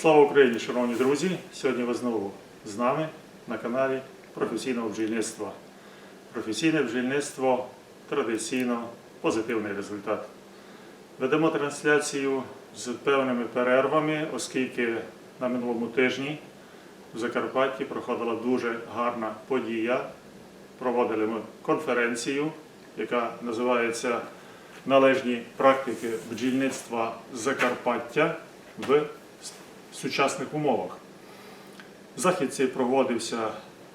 Слава Україні, шановні друзі! Сьогодні ви знову з нами на каналі професійного бджільництва. Професійне бджільництво традиційно позитивний результат. Ведемо трансляцію з певними перервами, оскільки на минулому тижні в Закарпатті проходила дуже гарна подія. Проводили ми конференцію, яка називається Належні практики бджільництва Закарпаття в сучасних умовах. Захід цей проводився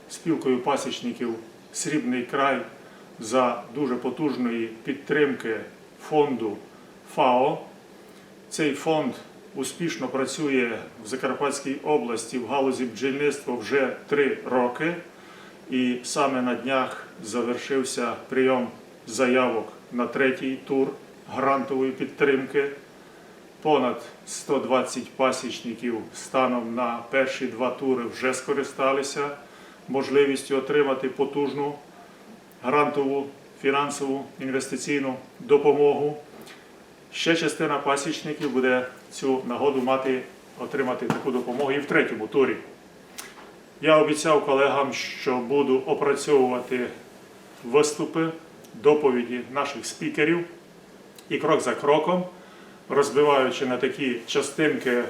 спілкою пасічників Срібний край за дуже потужної підтримки фонду ФАО. Цей фонд успішно працює в Закарпатській області в галузі бджільництва вже три роки. І саме на днях завершився прийом заявок на третій тур грантової підтримки. Понад 120 пасічників станом на перші два тури вже скористалися можливістю отримати потужну грантову фінансову інвестиційну допомогу. Ще частина пасічників буде цю нагоду мати отримати таку допомогу і в третьому турі. Я обіцяв колегам, що буду опрацьовувати виступи, доповіді наших спікерів і крок за кроком, розбиваючи на такі частинки, е,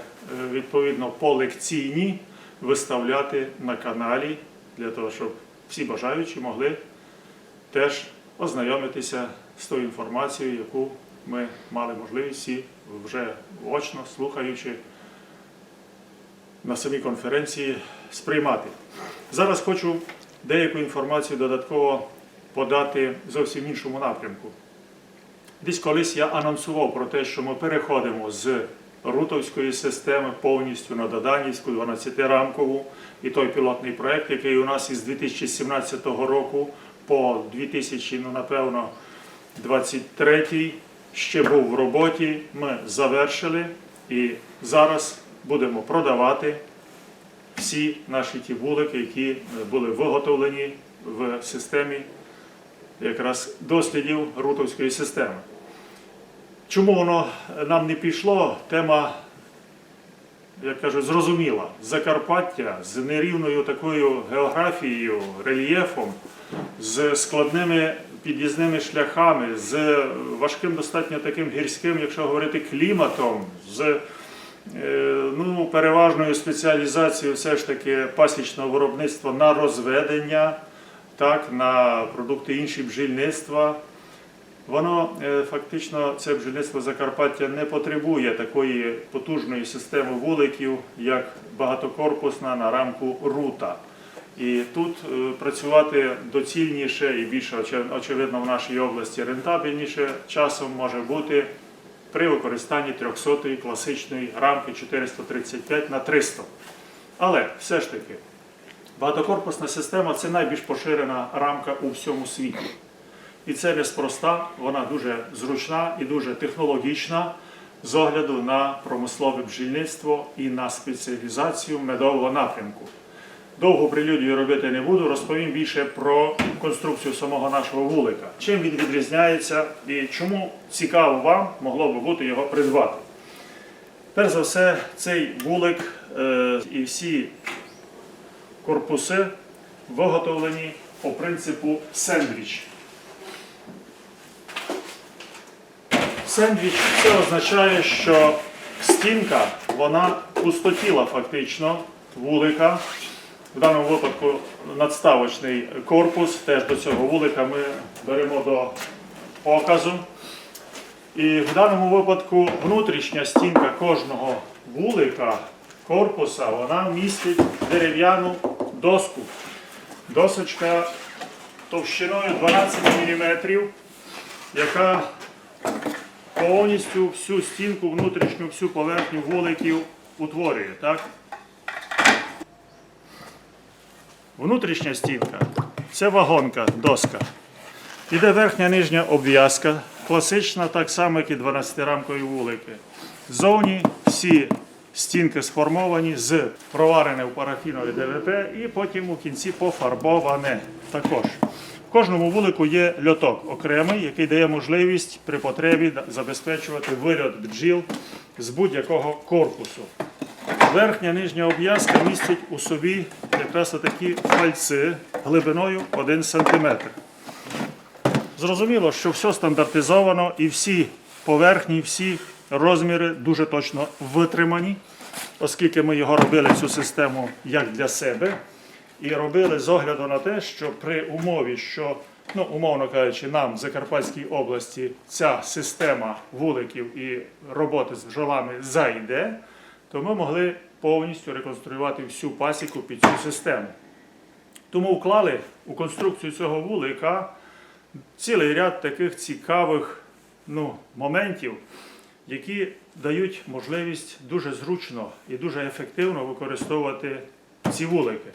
відповідно полекційні, виставляти на каналі для того, щоб всі бажаючі могли теж ознайомитися з тою інформацією, яку ми мали можливість вже очно слухаючи на самій конференції сприймати. Зараз хочу деяку інформацію додатково подати зовсім іншому напрямку. Десь колись я анонсував про те, що ми переходимо з рутовської системи повністю на Доданівську 12-рамкову і той пілотний проект, який у нас із 2017 року по 2000, ну напевно, 23 ще був в роботі. Ми завершили і зараз будемо продавати всі наші ті вулики, які були виготовлені в системі якраз дослідів рутовської системи. Чому воно нам не пішло? Тема, як кажуть, зрозуміла. Закарпаття з нерівною такою географією, рельєфом, з складними під'їзними шляхами, з важким достатньо таким гірським, якщо говорити, кліматом, з е, ну, переважною спеціалізацією все ж таки пасічного виробництва на розведення, так, на продукти інші бджільництва. Воно е, фактично це бджільництво Закарпаття не потребує такої потужної системи вуликів, як багатокорпусна на рамку рута. І тут е, працювати доцільніше і більше очевидно в нашій області рентабельніше часом може бути при використанні 300-ї класичної рамки 435 на 300. Але все ж таки, багатокорпусна система це найбільш поширена рамка у всьому світі. І це неспроста, вона дуже зручна і дуже технологічна з огляду на промислове бджільництво і на спеціалізацію медового напрямку. Довго прелюдію робити не буду, розповім більше про конструкцію самого нашого вулика. Чим він відрізняється і чому цікаво вам могло би бути його придбати. Перш за все, цей вулик е, і всі корпуси виготовлені по принципу сендвіч. Сендвіч це означає, що стінка вона пустотіла фактично вулика. В даному випадку надставочний корпус. Теж до цього вулика ми беремо до показу. І в даному випадку внутрішня стінка кожного вулика, корпуса, вона містить дерев'яну доску. Досочка товщиною 12 мм, яка повністю всю стінку, внутрішню всю поверхню вуликів утворює. Так? Внутрішня стінка це вагонка, доска. Іде верхня нижня обв'язка, класична, так само, як і 12-рамкові вулики. Ззовні всі стінки сформовані з проварене в парафінові ДВП і потім у кінці пофарбоване також. Кожному вулику є льоток окремий, який дає можливість при потребі забезпечувати вильот бджіл з будь-якого корпусу. Верхня нижня обв'язка містить у собі якраз такі фальци глибиною 1 см. Зрозуміло, що все стандартизовано і всі поверхні, всі розміри дуже точно витримані, оскільки ми його робили цю систему як для себе, і робили з огляду на те, що при умові, що, ну, умовно кажучи, нам в Закарпатській області ця система вуликів і роботи з бджолами зайде, то ми могли повністю реконструювати всю пасіку під цю систему. Тому вклали у конструкцію цього вулика цілий ряд таких цікавих ну, моментів, які дають можливість дуже зручно і дуже ефективно використовувати ці вулики.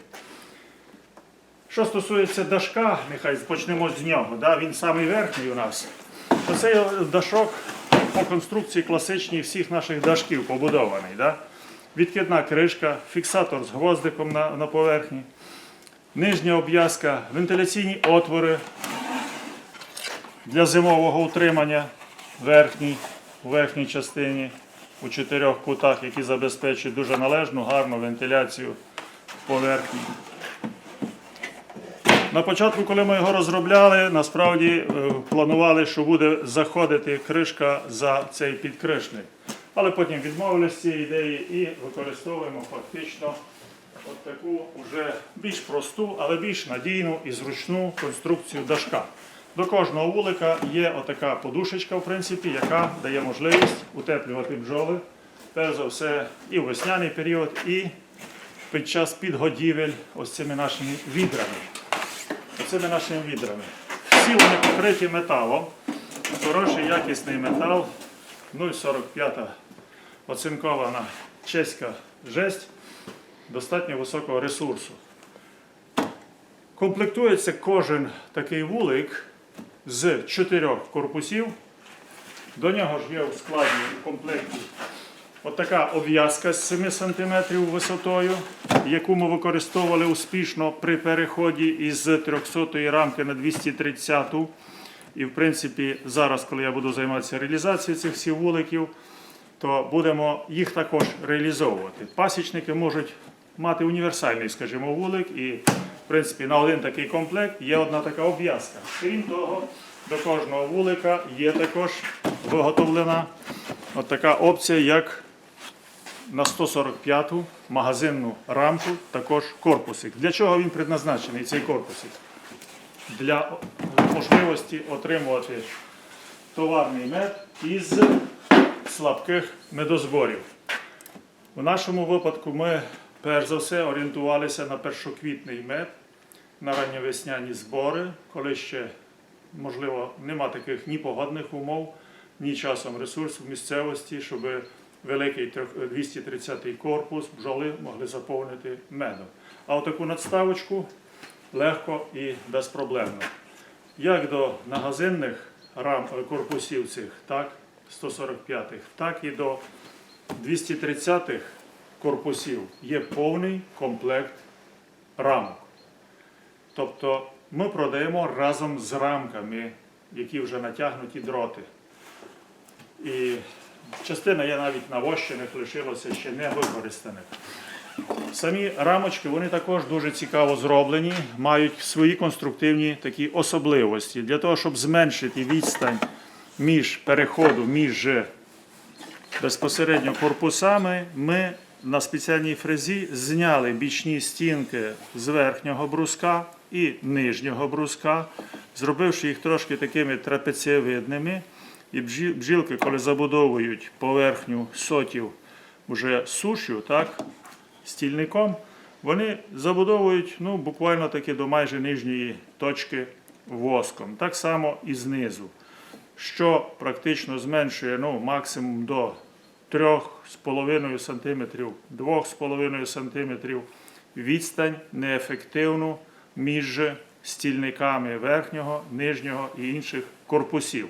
Що стосується дашка, нехай почнемо з нього. Да? Він самий верхній у нас. То цей дашок по конструкції класичній всіх наших дашків побудований. Да? Відкидна кришка, фіксатор з гвоздиком на, на поверхні, нижня обв'язка, вентиляційні отвори для зимового утримання верхній, у верхній частині у чотирьох кутах, які забезпечують дуже належну, гарну вентиляцію поверхні. На початку, коли ми його розробляли, насправді е, планували, що буде заходити кришка за цей підкришник. Але потім відмовилися з цієї ідеї і використовуємо фактично от таку вже більш просту, але більш надійну і зручну конструкцію дашка. До кожного вулика є отака подушечка, в принципі, яка дає можливість утеплювати бджоли, перш за все, і в весняний період, і під час підгодівель ось цими нашими відрами. Оцими нашими відрами. Всі вони покриті металом. Хороший якісний метал. 0,45 оцинкована чеська жесть достатньо високого ресурсу. Комплектується кожен такий вулик з чотирьох корпусів. До нього ж є у складі в комплекті отака обв'язка з 7 см висотою, яку ми використовували успішно при переході із 300-ї рамки на 230-ту. І, в принципі, зараз, коли я буду займатися реалізацією цих всіх вуликів, то будемо їх також реалізовувати. Пасічники можуть мати універсальний, скажімо, вулик, і в принципі на один такий комплект є одна така обв'язка. Крім того, до кожного вулика є також виготовлена от така опція, як на 145-ту магазинну рамку, також корпусик. Для чого він предназначений, цей корпусик? Для можливості отримувати товарний мед із слабких медозборів. У нашому випадку ми перш за все орієнтувалися на першоквітний мед, на ранньовесняні збори, коли ще, можливо, нема таких ні погодних умов, ні часом ресурсів місцевості, щоб великий 230-й корпус бджоли могли заповнити медом. А отаку надставочку легко і безпроблемно. Як до магазинних рам е, корпусів цих, так, 145-х, так і до 230-х корпусів є повний комплект рамок. Тобто ми продаємо разом з рамками, які вже натягнуті дроти. І частина є навіть навощених, лишилося ще не використаних. Самі рамочки вони також дуже цікаво зроблені, мають свої конструктивні такі особливості. Для того, щоб зменшити відстань між переходу між безпосередньо корпусами, ми на спеціальній фрезі зняли бічні стінки з верхнього бруска і нижнього бруска, зробивши їх трошки такими трапецієвидними. І бджі- бджілки, коли забудовують поверхню сотів вже сушю, так, стільником, вони забудовують ну, буквально таки до майже нижньої точки воском. Так само і знизу, що практично зменшує ну, максимум до 3,5 см, 2,5 см відстань неефективну між стільниками верхнього, нижнього і інших корпусів.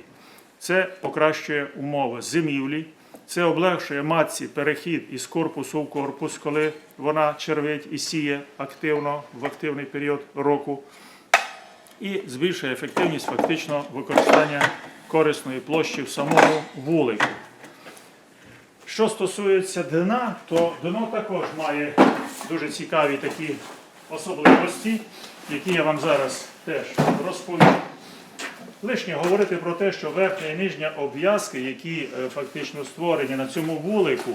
Це покращує умови зимівлі, це облегшує матці перехід із корпусу в корпус, коли вона червить і сіє активно в активний період року, і збільшує ефективність фактично використання корисної площі в самому вулику. Що стосується дна, то дно також має дуже цікаві такі особливості, які я вам зараз теж розповім. Лишнє говорити про те, що верхня і нижня обв'язки, які е, фактично створені на цьому вулику,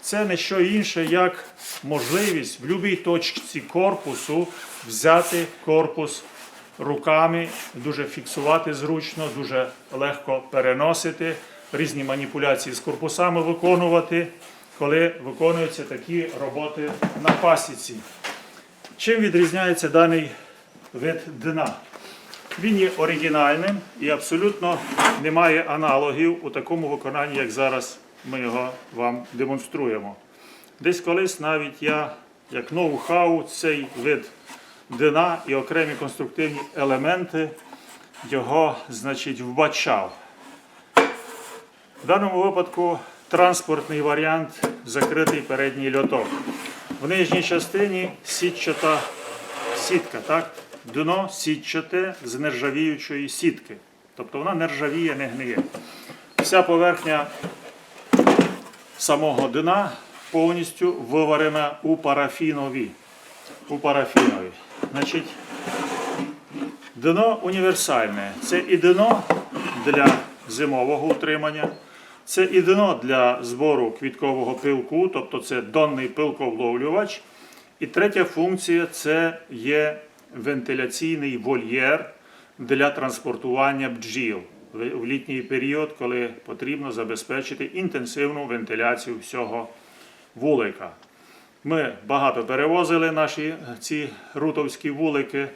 це не що інше, як можливість в будь-якій точці корпусу взяти корпус руками, дуже фіксувати зручно, дуже легко переносити, різні маніпуляції з корпусами виконувати, коли виконуються такі роботи на пасіці. Чим відрізняється даний вид дна? Він є оригінальним і абсолютно немає аналогів у такому виконанні, як зараз ми його вам демонструємо. Десь колись навіть я, як ноу-хау, цей вид дна і окремі конструктивні елементи його, значить, вбачав. В даному випадку транспортний варіант закритий передній льоток. В нижній частині сітчата сітка, так? Дно сітчате з нержавіючої сітки. Тобто вона не ржавіє, не гниє. Вся поверхня самого дна повністю виварена у парафінові. У парафінові. Значить, дно універсальне. Це і дно для зимового утримання, це і дно для збору квіткового пилку, тобто це донний пилковловлювач. І третя функція це є вентиляційний вольєр для транспортування бджіл в літній період, коли потрібно забезпечити інтенсивну вентиляцію всього вулика. Ми багато перевозили наші ці рутовські вулики.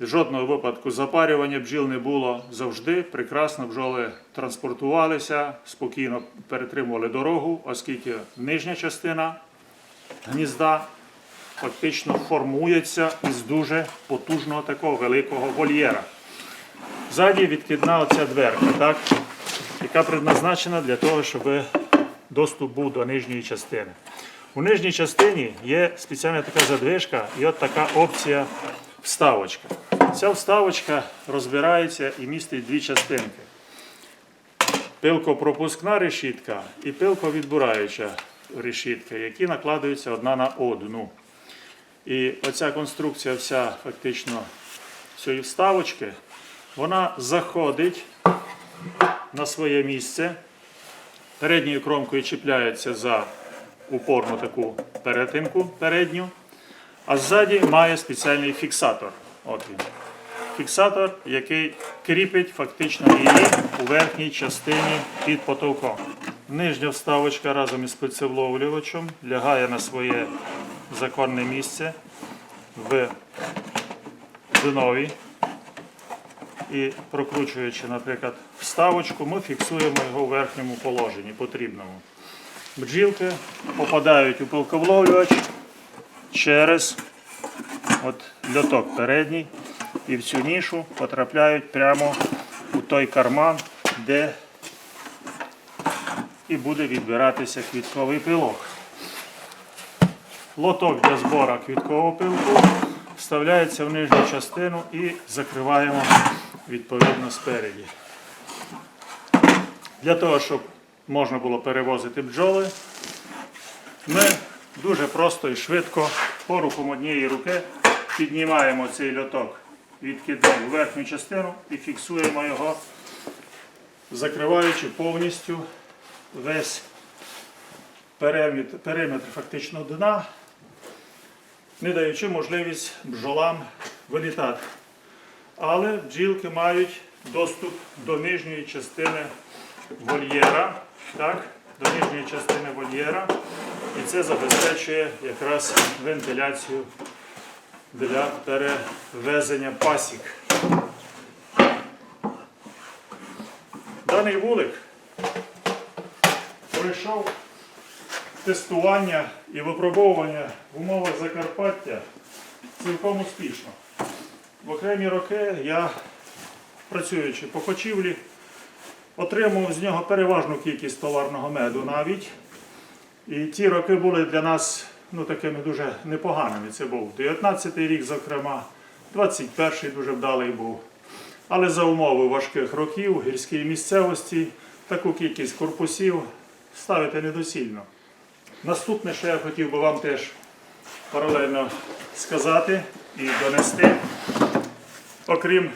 Жодного випадку запарювання бджіл не було завжди. Прекрасно бджоли транспортувалися, спокійно перетримували дорогу, оскільки нижня частина гнізда фактично формується із дуже потужного такого великого вольєра. Ззаді відкидна оця дверка, так, яка предназначена для того, щоб доступ був до нижньої частини. У нижній частині є спеціальна така задвижка і от така опція вставочка. Ця вставочка розбирається і містить дві частинки. Пилкопропускна решітка і пилковідбираюча решітка, які накладаються одна на одну. І оця конструкція вся фактично цієї вставочки, вона заходить на своє місце, передньою кромкою чіпляється за упорну таку перетинку передню, а ззаді має спеціальний фіксатор. От він. Фіксатор, який кріпить фактично її у верхній частині під потолком. Нижня вставочка разом із пильцевловлювачем лягає на своє законне місце в днові. І прокручуючи, наприклад, вставочку, ми фіксуємо його в верхньому положенні потрібному. Бджілки попадають у пилковловлювач через от льоток передній і в цю нішу потрапляють прямо у той карман, де і буде відбиратися квітковий пилок. Лоток для збору квіткового пилку вставляється в нижню частину і закриваємо відповідно спереді. Для того, щоб можна було перевозити бджоли, ми дуже просто і швидко порухом однієї руки піднімаємо цей льоток відкидний у верхню частину і фіксуємо його, закриваючи повністю весь периметр, фактично дна, не даючи можливість бджолам вилітати. Але бджілки мають доступ до нижньої частини вольєра, так, до нижньої частини вольєра, і це забезпечує якраз вентиляцію для перевезення пасік. Даний вулик пройшов тестування і випробовування в умовах Закарпаття цілком успішно. В окремі роки я, працюючи по кочівлі, отримував з нього переважну кількість товарного меду навіть. І ті роки були для нас ну, такими дуже непоганими. Це був 19-й рік, зокрема, 21-й дуже вдалий був. Але за умови важких років, гірській місцевості, таку кількість корпусів ставити недоцільно. Наступне, що я хотів би вам теж паралельно сказати і донести, окрім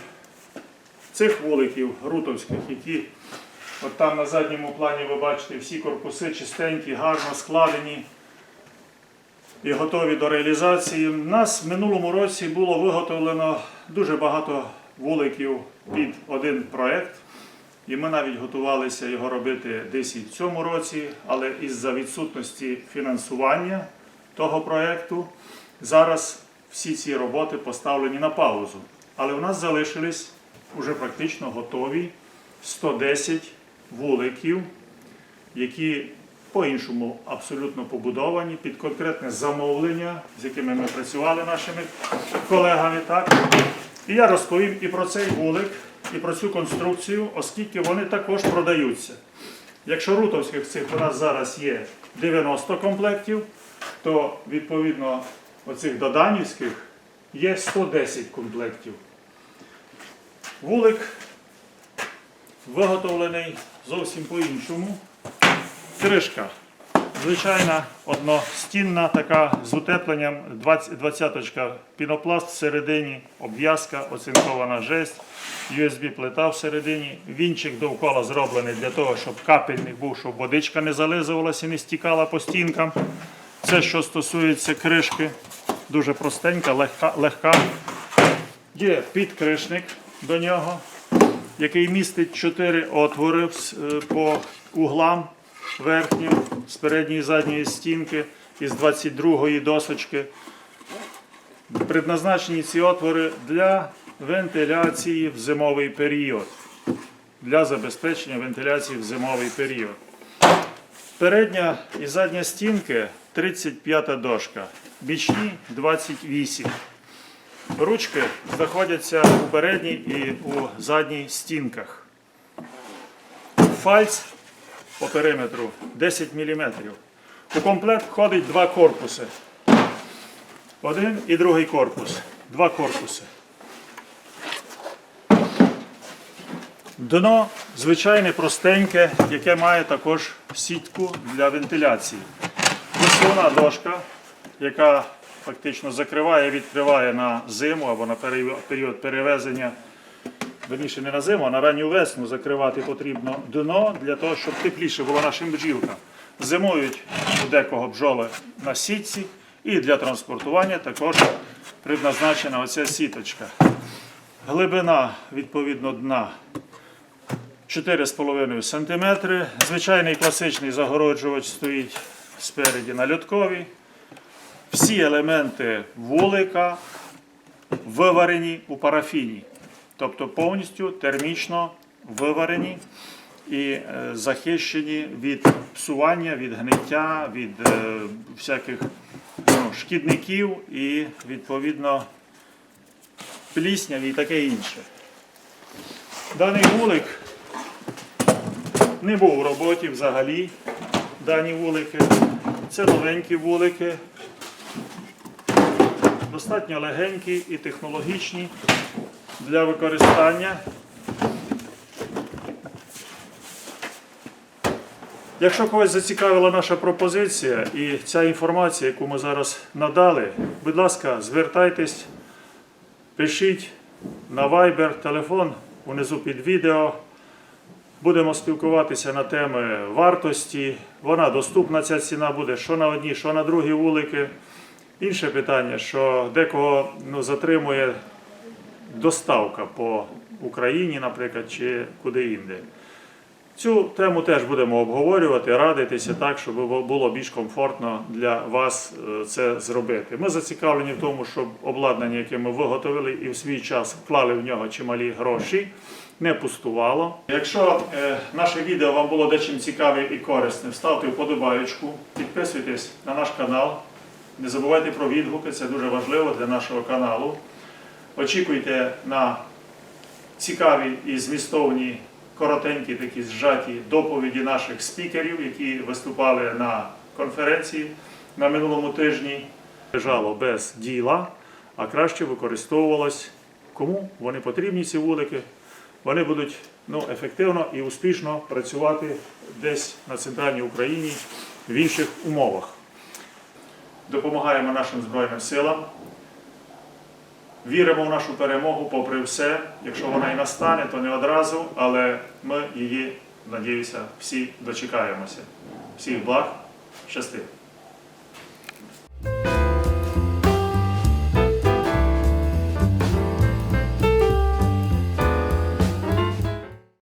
цих вуликів рутовських, які от там на задньому плані ви бачите, всі корпуси чистенькі, гарно складені і готові до реалізації. У нас в минулому році було виготовлено дуже багато вуликів під один проект. І ми навіть готувалися його робити десь і в цьому році, але із-за відсутності фінансування того проєкту зараз всі ці роботи поставлені на паузу. Але у нас залишились уже практично готові 110 вуликів, які по-іншому абсолютно побудовані під конкретне замовлення, з якими ми працювали нашими колегами. Так? І я розповім і про цей вулик, і про цю конструкцію, оскільки вони також продаються. Якщо рутовських цих у нас зараз є 90 комплектів, то відповідно оцих доданівських є 110 комплектів. Вулик виготовлений зовсім по-іншому. Кришка. Звичайна одностінна така з утепленням 20 20 пінопласт всередині, обв'язка, оцинкована жесть, USB-плита всередині. Вінчик довкола зроблений для того, щоб капельник був, щоб водичка не зализувалася і не стікала по стінкам. Це що стосується кришки, дуже простенька, легка. легка. Є підкришник до нього, який містить 4 отвори е, по углам верхнім з передньої і задньої стінки із 22-ї досочки. Предназначені ці отвори для вентиляції в зимовий період. Для забезпечення вентиляції в зимовий період. Передня і задня стінки 35 дошка, бічні 28. Ручки знаходяться у передній і у задній стінках. Фальц по периметру 10 мм. У комплект входить два корпуси. Один і другий корпус. Два корпуси. Дно звичайне простеньке, яке має також сітку для вентиляції. Висувна дошка, яка фактично закриває і відкриває на зиму або на період- перевезення. Верніше не на зиму, а на ранню весну закривати потрібно дно для того, щоб тепліше було нашим бджілкам. Зимують у декого бджоли на сітці і для транспортування також предназначена оця сіточка. Глибина відповідно дна 4,5 см. Звичайний класичний загороджувач стоїть спереді на льотковій. Всі елементи вулика виварені у парафіні, тобто повністю термічно виварені і е, захищені від псування, від гниття, від е, всяких ну, шкідників і відповідно плісняв і таке інше. Даний вулик не був у роботі взагалі. Дані вулики. Це новенькі вулики. Достатньо легенькі і технологічні для використання. Якщо когось зацікавила наша пропозиція і ця інформація, яку ми зараз надали, будь ласка, звертайтесь, пишіть на Viber, телефон унизу під відео. Будемо спілкуватися на теми вартості. Вона доступна, ця ціна буде що на одні, що на другі вулики. Інше питання, що декого ну, затримує доставка по Україні, наприклад, чи куди-інде. Цю тему теж будемо обговорювати, радитися так, щоб було більш комфортно для вас е, це зробити. Ми зацікавлені в тому, щоб обладнання, яке ми виготовили і в свій час вклали в нього чималі гроші, не пустувало. Якщо е, наше відео вам було дечим цікаве і корисне, ставте вподобаєчку, підписуйтесь на наш канал. Не забувайте про відгуки, це дуже важливо для нашого каналу. Очікуйте на цікаві і змістовні, коротенькі такі зжаті доповіді наших спікерів, які виступали на конференції на минулому тижні. Лежало без діла, а краще використовувалось кому вони потрібні, ці вулики. Вони будуть ну, ефективно і успішно працювати десь на центральній Україні в інших умовах. Допомагаємо нашим Збройним силам. Віримо в нашу перемогу попри все. Якщо вона і настане, то не одразу, але ми її, надіюся, всі дочекаємося. Всіх благ, щасти!